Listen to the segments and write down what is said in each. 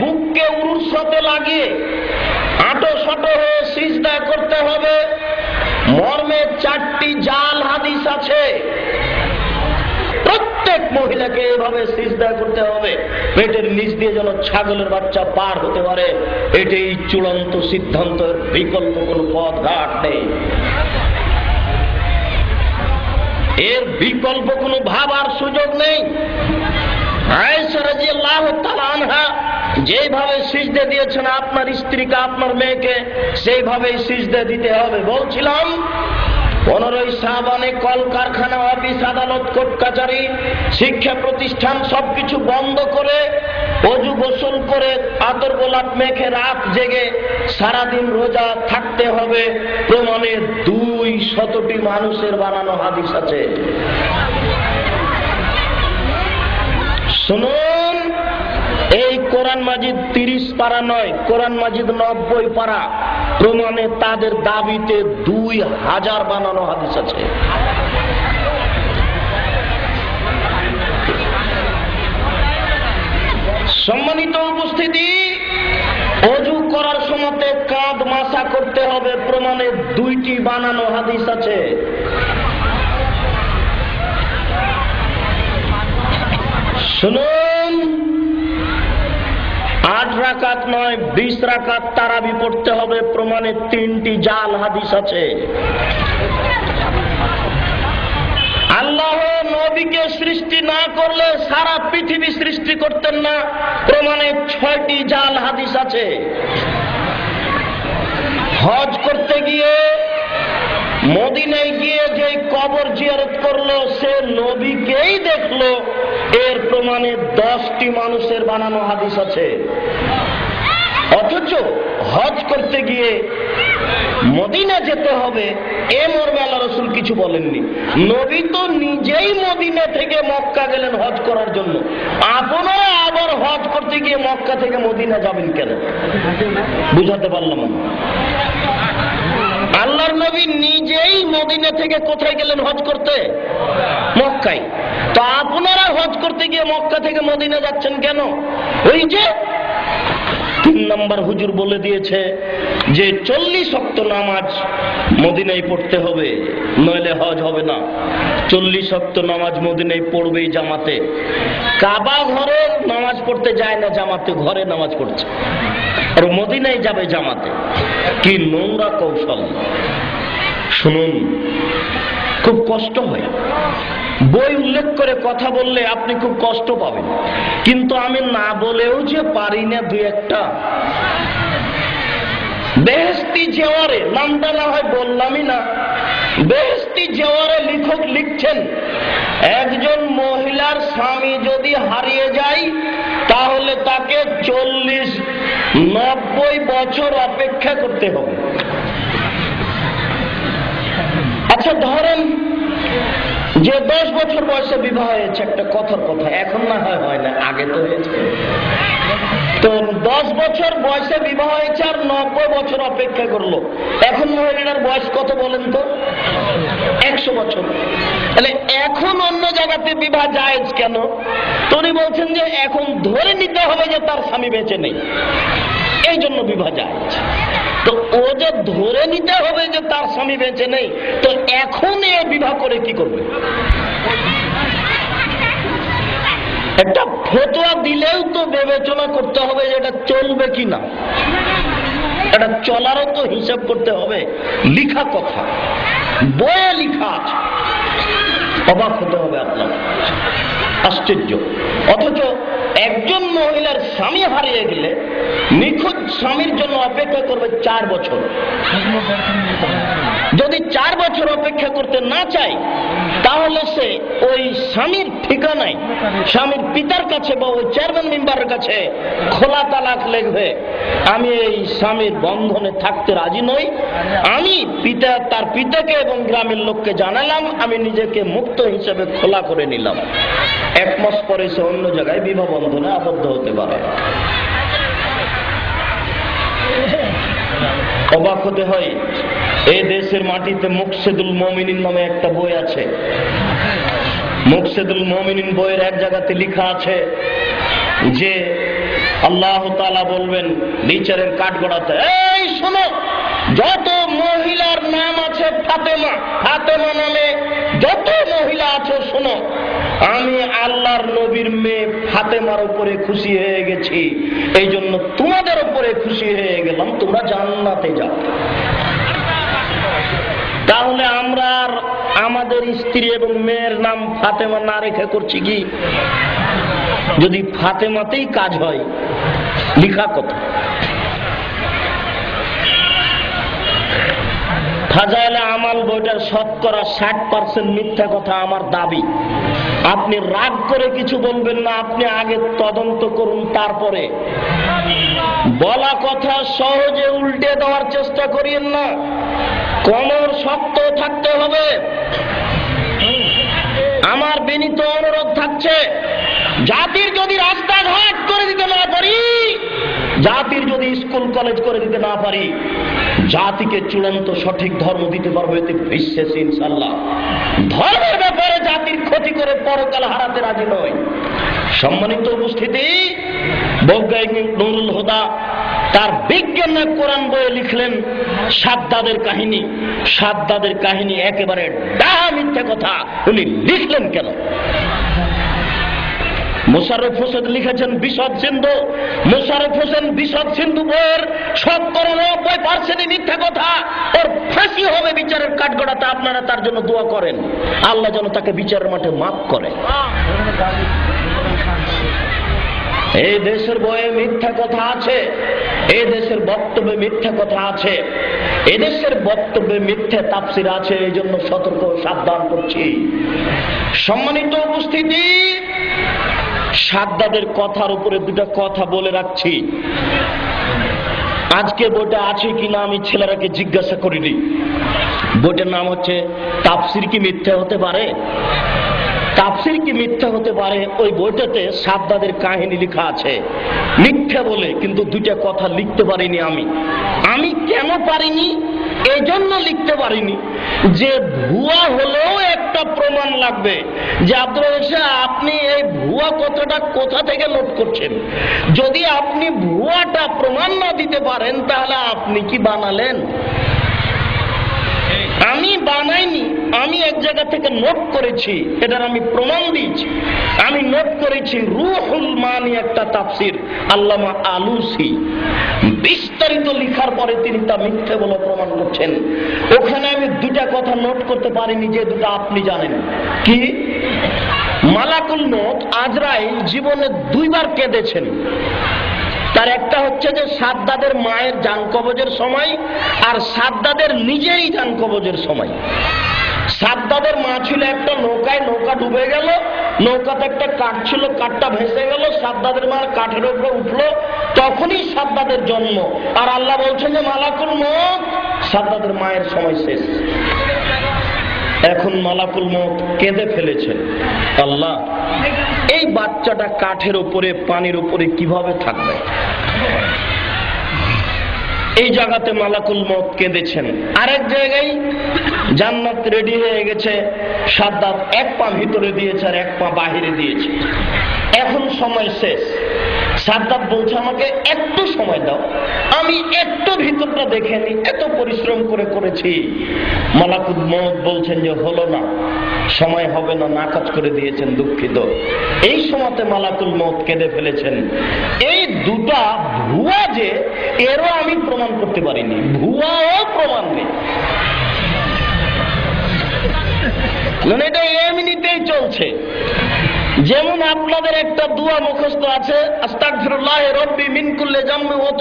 বুককে উরুর সাথে লাগিয়ে আটো সাটো হয়ে সিজদা করতে হবে। মর্মে চারটি জাল হাদিস আছে। প্রত্যেক মহিলাকে এভাবে সিজদা করতে হবে। পেটের নিচ দিয়ে যেন ছাগলের বাচ্চা পার হতে পারে, এটাই চূড়ান্ত সিদ্ধান্তের বিকল্প কোনো পথ ঘাট নেই। এর বিকল্প কোনো ভাবার সুযোগ নেই। আয়েশা রাদিয়াল্লাহু তাআলা আনহা যেভাবে সিজদে দিয়েছেন আপনার স্ত্রীকে, আপনার মেয়েকে, সেইভাবেই সিজদে দিতে হবে। বলছিলাম, পনেরোই সাবানে কলকারখানা, অফিস, আদালত, কোর্ট, কাচারি, শিক্ষা প্রতিষ্ঠান সবকিছু বন্ধ করে, অজু গোসল করে, আতর গোলাপ মেখে রাত জেগে সারাদিন রোজা থাকতে হবে। প্রমাণে দুই শতটি মানুষের বানানো হাদিস আছে। শুনুন। এই কোরআন মাজিদ তিরিশ পারা নয়, কোরআন মাজিদ নব্বই পারা। প্রমাণে তাদের দাবিতে দুই হাজার বানানো হাদিস আছে। সম্মানিত উপস্থিতি, অজু করার সময়তে কাঁধ মাসা করতে হবে, প্রমাণে দুইটি বানানো হাদিস আছে। শুনুন আট রাকাত নয়, বিশ রাকাত তারাবি পড়তে হবে, প্রমাণে তিনটি জাল হাদিস আছে। আল্লাহ নবীকে সৃষ্টি না করলে সারা পৃথিবী সৃষ্টি করতেন না, প্রমাণে ছয়টি জাল হাদিস আছে। হজ করতে গিয়ে, মদিনায় গিয়ে যে কবর জিয়ারত করল, সে নবীকেই দেখল এর প্রমাণে দশটি মানুষের বানানো হাদিস আছে। অথচ হজ করতে গিয়ে মদিনা যেতে হবে, এ মর্মে আল্লাহ রসুল কিছু বলেননি। নবী তো নিজেই মদিনা থেকে মক্কা গেলেন হজ করার জন্য। আপনারা আবার হজ করতে গিয়ে মক্কা থেকে মদিনা যাবেন কেন? বুঝাতে পারলাম। আল্লাহর নবী নিজেই মদিনা থেকে কোথায় গেলেন হজ করতে? মক্কায়। তো আপনারা হজ করতে গিয়ে মক্কা থেকে মদিনা যাচ্ছেন কেন? ওই যে তিন নম্বর হুজুর বলে দিয়েছে যে চল্লিশ অক্ত নামাজ মদিনায় পড়তে হবে, নইলে হজ হবে না। চল্লিশ অক্ত নামাজ মদিনায় পড়বেই জামাতে। কাবা ঘরে নামাজ পড়তে যায় না, জামাতে ঘরে নামাজ পড়ছে। আর মদিনায় যাবে জামাতে। কি নোংরা কৌশল। শুনুন, খুব কষ্ট হয়। বই উল্লেখ করে কথা বললে আপনি খুব কষ্ট পাবেন। কিন্তু আমি না বলেও যে পারি না দু একটা। বেহেস্তি জেওয়ারে, নামটা না হয় বললামই না। বেহেস্তি জেওয়ারে লিখক লিখছেন, একজন মহিলার স্বামী যদি হারিয়ে যায়, তাহলে তাকে চল্লিশ নব্বই বছর অপেক্ষা করতে হবে। আচ্ছা ধরেন যে দশ বছর বয়সে বিবাহ হয়েছে, একটা কথার কথা, এখন না হয় হয় না, আগে তো হয়েছে। তো দশ বছর বয়সে বিবাহ হয়েছে আর নব্বই বছর অপেক্ষা করল। এখন মহিলার বয়স কত বলেন তো? একশো বছর। তাহলে এখন অন্য জায়গাতে বিবাহ জায়েজ কেন? তো উনি বলছেন যে এখন ধরে নিতে হবে যে তার স্বামী বেঁচে নেই। এই জন্য বিবাহ জায়েজ তো ও যে ধরে নিতে হবে যে তার স্বামী বেঁচে নেই, তো এখন এ বিবাহ করে কি করবে? একটা ফতোয়া দিলেও তো বিবেচনা করতে হবে যে এটা চলবে কিনা। এটা চলারও তো হিসাব করতে হবে। লিখা কথা। বয়ে লিখা আছে। অবাক হতে হবে আপনার আশ্চর্য। অথচ একজন মহিলার স্বামী হারিয়ে গেলে নিখোঁজ স্বামীর জন্য অপেক্ষা করবে চার বছর। যদি চার বছর অপেক্ষা করতে না চায়, তাহলে সে ওই স্বামীর ঠিকানায়, স্বামীর পিতার কাছে বা ওই চেয়ারম্যান মেম্বারের কাছে খোলা তালাক লেখবে, আমি এই স্বামীর বন্ধনে থাকতে রাজি নই। আমি পিতা, তার পিতাকে এবং গ্রামের লোককে জানালাম, আমি নিজেকে মুক্ত হিসেবে খোলা করে নিলাম। এক মাস পরে সে অন্য জায়গায় বিবাহ বন্ধনে আবদ্ধ হতে পারে। অবাক হতে হয় এই দেশের মাটিতে মুকসেদুল মমিনিন নামে একটা বই আছে। মুকসেদুল মমিনিন বইয়ের এক জায়গাতে লেখা আছে যে, আল্লাহ তালা বলবেন, বিচারের কাঠগড়াতে এই শোনো, যত মহিলার নাম আছে ফাতেমা ফাতেমা নামে যত মহিলা আছে শোনো আমি আল্লাহর নবীর মেয়ে ফাতেমার উপরে খুশি হয়ে গেছি। এই জন্য তোমাদের উপরে খুশি হয়ে গেলাম, তোমরা জান্নাতে যাও। তাহলে আমরা আমাদের স্ত্রী এবং মেয়ের নাম ফাতেমা না রেখে করছি কি? যদি ফাতেমাতেই কাজ হয়, লিখা কথা। ফাজাইলে আমাল বইটার শতকরা ষাট পার্সেন্ট মিথ্যা কথা আমার দাবি। আপনি রাগ করে কিছু বলবেন না, আপনি আগে তদন্ত করুন তারপরে। বলা কথা সহজে উল্টে দেওয়ার চেষ্টা করিয়েন না। কমর শক্ত থাকতে হবে। আমার বিনীত অনুরোধ থাকছে, জাতির যদি রাস্তাঘাট করে দিতে না পারি জাতির যদি স্কুল, কলেজ করে দিতে না পারি, জাতিকে চূড়ান্ত সঠিক ধর্ম দিতে পারব এতে বিশ্বাস ইনশাল্লাহ ধর্মের ব্যাপারে জাতির ক্ষতি করে পরকাল হারাতে রাজি নয় সম্মানিত উপস্থিতি, বৈজ্ঞানিক নুরুল হুদা তার বিজ্ঞান কোরআন বইয়ে লিখলেন সাদ্দাদের কাহিনী। সাদ্দাদের কাহিনী একেবারে ডাহা মিথ্যা কথা। উনি লিখলেন কেন? মোশারফ হোসেন লিখেছেন বিশদ সিন্ধু। মোশারফ হোসেন বিশদ সিন্ধু বইয়ের সব করো নব্বই পার্সেন্টই মিথ্যা কথা। ওর ফাঁসি হবে বিচারের কাঠগড়াতে, আপনারা তার জন্য দোয়া করেন। আল্লাহ যেন তাকে বিচারের মাঠে মাফ করে। এই দেশের বয়ে মিথ্যা কথা আছে এই দেশের বক্তব্যে মিথ্যা কথা আছে এদেশের বক্তব্যে মিথ্যা তাপসির আছে, এই জন্য সতর্ক সাবধান করছি। সম্মানিত উপস্থিতি সাদ্দাদের কথার উপরে দুটা কথা বলে রাখছি। আজকে বইটা আছে কিনা আমি ছেলেরাকে জিজ্ঞাসা করিনি। বইটার নাম হচ্ছে তাপসির কি মিথ্যা হতে পারে? তাপসির কি মিথ্যা হতে পারে? ওই বইটাতে সাদ্দাদের কাহিনী লেখা আছে। মিথ্যা বলে, কিন্তু দুইটা কথা লিখতে পারিনি আমি। আমি কেন পারিনি? এই জন্য লিখতে পারিনি। যে ভুয়া হলেও একটা প্রমাণ লাগবে। যে আব্দুল আপনি এই ভুয়া কথাটা কোথা থেকে নোট করছেন? যদি আপনি ভুয়াটা প্রমাণ না দিতে পারেন, তাহলে আপনি কি বানালেন? আমি বানাইনি, আমি এক জায়গা থেকে নোট করেছি, এটার আমি প্রমাণ দিয়েছি। আমি নোট করেছি রুহুল মানি একটা তাফসির, আল্লামা আলুসি। বিস্তারিত লিখার পরে তিনি তা মিথ্যে বলে প্রমাণ করছেন। ওখানে আমি দুটা কথা নোট করতে পারিনি, যে দুটা আপনি জানেন। কি? মালাকুল মত আজরাইল জীবনে দুইবার কেঁদেছেন। তার একটা হচ্ছে যে সাদ্দাদের মায়ের যান কবজের সময় আর সাদ্দাদের নিজেরই যান কবজের সময়। সাদ্দাদের মা ছিল একটা নৌকায়, নৌকা ডুবে গেল, নৌকাতে একটা কাঠ ছিল, কাঠটা ভেসে গেল, সাদ্দাদের মার কাঠের উপরে উঠল, তখনই সাদ্দাদের জন্ম। আর আল্লাহ বলছেন যে মালাকুল মত সাদ্দাদের মায়ের সময় শেষ। এখন মালাকুল মত কেঁদে ফেলেছেন। আল্লাহ, এই বাচ্চাটা কাঠের উপরে, পানির উপরে কীভাবে থাকবে? এই জায়গাতে মালাকুল মত কেঁদেছেন। আরেক জায়গায় জান্নাত রেডি হয়ে গেছে। সাদ্দাত এক পা ভিতরে দিয়েছে আর এক পা বাহিরে দিয়েছে। এখন সময় শেষ। সাদ্দাত বলছে আমাকে, একটু সময় দাও। আমি একটু ভিতরটা দেখে নি, এত পরিশ্রম করে করেছি। মালাকুল মত বলছেন যে, হলো না, সময় হবে না নাকাজ করে দিয়েছেন দুঃখিত। এই সময়তে মালাকুল মত কেঁদে ফেলেছেন। এই দুটা ভুয়া যে, এরও আমি প্রমাণ করতে পারিনি। ভুয়াও প্রমাণ নেই। এটা এমনিতেই চলছে। যেমন আপনাদের একটা দুয়া মুখস্থ আছে রব্বি মিন ওয়া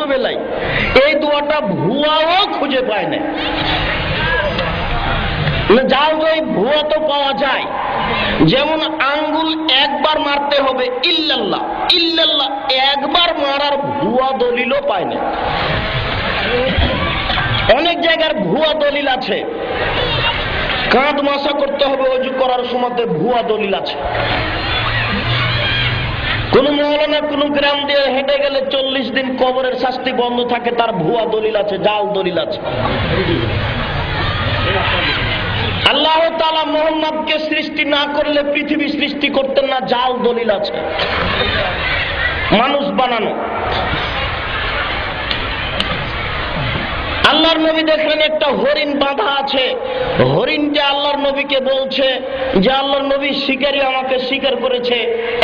এই দুয়াটা ভুয়াও খুঁজে পায় না যাও তো ভুয়া তো পাওয়া যায়। যেমন আঙ্গুল একবার মারতে হবে, ইল্লাল্লাহ ইল্লাল্লাহ, একবার মারার ভুয়া দলিলও পায় না অনেক জায়গার ভুয়া দলিল আছে। কাঁধ মাসা করতে হবে, অজু করার সময় ভুয়া দলিল আছে। কোন মহলানা কোন গ্রাম দিয়ে হেঁটে গেলে চল্লিশ দিন কবরের শাস্তি বন্ধ থাকে, তার ভুয়া দলিল আছে, জাল দলিল আছে। আল্লাহ তালা মোহাম্মদকে সৃষ্টি না করলে পৃথিবী সৃষ্টি করতেন না, জাল দলিল আছে। মানুষ বানানো। আল্লাহর নবী দেখলেন একটা হরিণ বাঁধা আছে। হরিণটা আল্লাহর নবীকে বলছে, যে আল্লাহর নবী শিকারী আমাকে শিকার করেছে,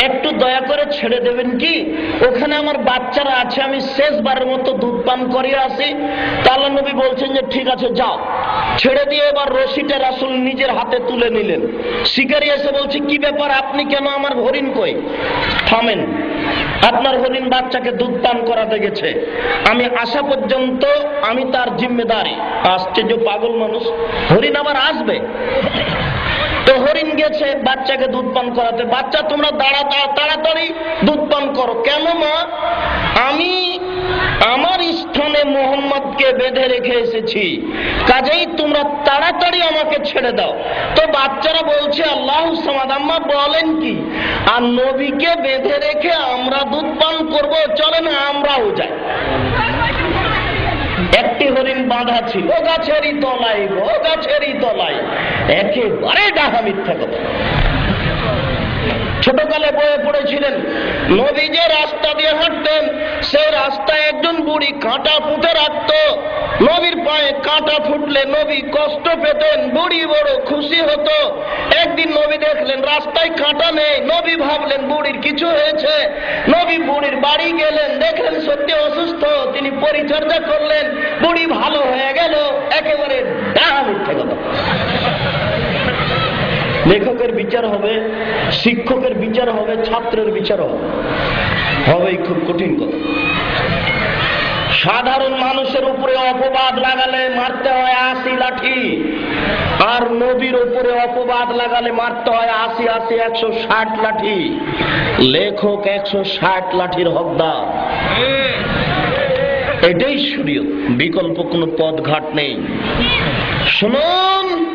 একটু দয়া করে ছেড়ে দেবেন কি? ওখানে আমার বাচ্চারা আছে, আমি শেষবারের মতো দুধ পান করিয়ে আসি। তা আল্লাহ নবী বলছেন যে, ঠিক আছে, যাও। ছেড়ে দিয়ে এবার রশিটা রাসুল নিজের হাতে তুলে নিলেন। শিকারী এসে বলছে, কি ব্যাপার, আপনি কেন আমার হরিণ কই? থামেন, আপনার হরিণ বাচ্চাকে দুধ পান করাতে গেছে। আমি আসা পর্যন্ত আমি তার জিম্মেদারি। আসছে যে পাগল মানুষ, হরিণ আবার আসবে? তো হরিণ গেছে, বাচ্চাকে দুধ পান করাতে। বাচ্চা, তোমরা দাঁড়া তাড়াতাড়ি দুধ পান করো। কেন মা আমি আমার স্থানে মোহাম্মদকে বেঁধে রেখে এসেছি। কাজেই তোমরা তাড়াতাড়ি আমাকে ছেড়ে দাও। তো বাচ্চারা বলছে, আল্লাহ সামাদাম্মা বলেন কি, আর নবীকে বেঁধে রেখে আমরা দুধ পান করব, চলে না, আমরাও যাই। হরিণ বাঁধা ছিল। গাছেরই তলায় গো গাছেরই তলায়। একেবারে ডাহা মিথ্যা কথা। ছোটকালে বয়ে পড়েছিলেন। নবী যে রাস্তা দিয়ে হাঁটতেন, সেই রাস্তায় একজন বুড়ি কাঁটা পুঁতে রাখত। নবীর পায়ে কাঁটা ফুটলে নবী কষ্ট পেতেন, বুড়ি বড় খুশি হতো। একদিন নবী দেখলেন, রাস্তায় কাঁটা নেই। নবী ভাবলেন, বুড়ির কিছু হয়েছে। নবী বুড়ির বাড়ি গেলেন, দেখলেন সত্যি অসুস্থ। তিনি পরিচর্যা করলেন, বুড়ি ভালো হয়ে গেল, একেবারে ডাহা মিথ্যে কথা লেখকের বিচার হবে, শিক্ষকের বিচার হবে, ছাত্রের বিচার হবে। খুব কঠিন কথা। সাধারণ মানুষের উপরে অপবাদ লাগালে মারতে হয় আশি লাঠি। আর নবীর উপরে অপবাদ লাগালে মারতে হয় আশি আশি, একশো ষাট লাঠি। লেখক একশো ষাট লাঠির হকদার। এটাই শরীয়ত। বিকল্প কোনো পথ ঘাট নেই। শুনুন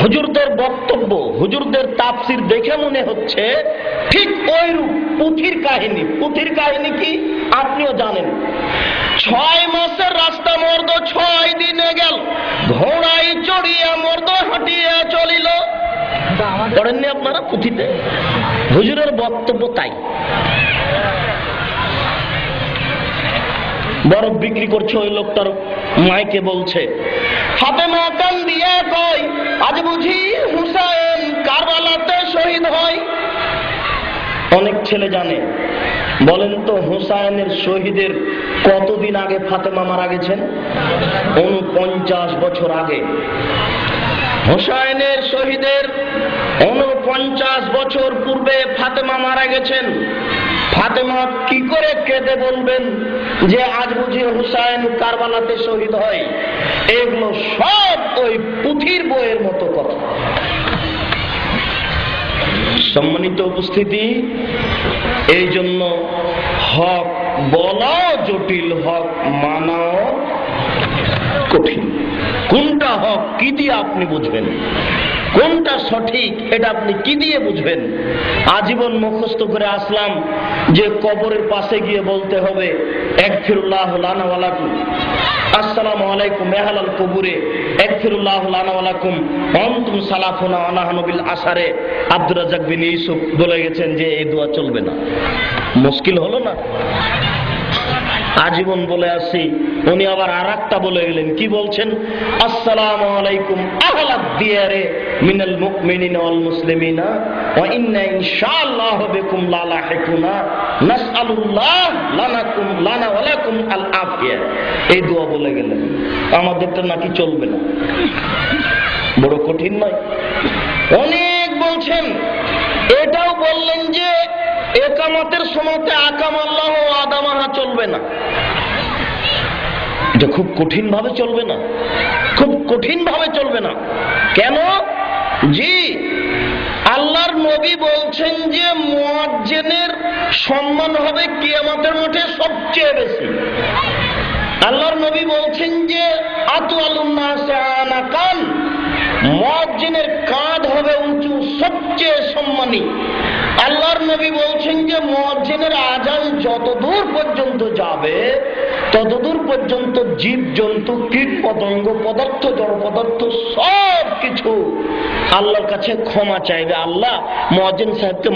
হুজুরদের বক্তব্য, হুজুরদের তাফসির দেখে মনে হচ্ছে ঠিক ওই পুঁথির কাহিনী। পুঁথির কাহিনী কি? আপনিও জানেন। ছয় মাসের রাস্তা মর্দ ছয় দিনে গেল। ঘোড়ায় চড়িয়া মর্দ হাঁটিয়া চলিল। পড়েননি আপনারা পুঁথিতে? হুজুরের বক্তব্য তাই। বরফ বিক্রি করছে ওই লোকটার মাইকে বলছে, ফাতেমা কান দিয়ে ছেলে জানে। বলেন তো, হুসাইনের শহীদের কতদিন আগে ফাতেমা মারা গেছেন? উনপঞ্চাশ বছর আগে। হুসাইনের শহীদের উনপঞ্চাশ বছর পূর্বে ফাতেমা মারা গেছেন। ফাতেমা কি করে কেঁদে বলবেন যে আজ বুঝি হুসাইন কারবালাতে শহীদ হয়? এগুলো সব ওই পুঁথির বইয়ের মতো কথা। সম্মানিত উপস্থিতি এই জন্য হক বলাও জটিল হক মানাও কঠিন। কোনটা হক, কি দিয়ে আপনি বুঝবেন? কোনটা সঠিক, এটা আপনি কি দিয়ে বুঝবেন? আজীবন মুখস্থ করে আসলাম যে কবরের পাশে গিয়ে বলতে হবে এক ফিরুল্লাহ লানাওয়ালাকুম আসসালামু আলাইকুম মেহালাল কবুরে। এক ফিরুল্লাহ লানাওয়ালাকুম অন্তুম সালাফুনা আনাহানবিল আসারে আব্দুর রাজাক বিন ইউসুফ বলে গেছেন যে এই দোয়া চলবে না। মুশকিল হলো না? আজীবন বলে আসি উনি আবার আর একটা বলে গেলেন, কি বলছেন? আসসালাম আলাইকুম আহলাদ দিয়ারে মিনাল মুকমিনিনা ওয়াল মুসলিমিনা ওয়া ইন্না ইনশাআল্লাহ বিকুম লালাহিকুনা নাসআলুল্লাহ লানাকুম, লানা ওয়া লাকুম আল আফিয়া। এই দোয়া বলে গেলেন, আমাদেরটা নাকি চলবে না। বড় কঠিন নয়। অনেক একামতের সময়তে আকাম আল্লাহ আদামাহা চলবে না। এটা খুব কঠিন ভাবে চলবে না। খুব কঠিন ভাবে চলবে না। কেন? জি, আল্লাহর নবী বলছেন যে মুয়াজ্জিনের সম্মান হবে কিয়ামতের মাঠে সবচেয়ে বেশি। আল্লাহর নবী বলছেন যে আতু আনাকান, মুয়াজ্জিনের কাঁধ হবে উঁচু, সবচেয়ে সম্মানী। আল্লাহর নবী বলছেন যে, মুয়াজ্জিনের আজান যতদূর পর্যন্ত যাবে, ততদূর পর্যন্ত জীব জন্তু কীট পতঙ্গ পদার্থ জড় পদার্থ সব কিছু আল্লাহর কাছে ক্ষমা চাইবে। আল্লাহ মুয়াজ্জিন সাহেবকে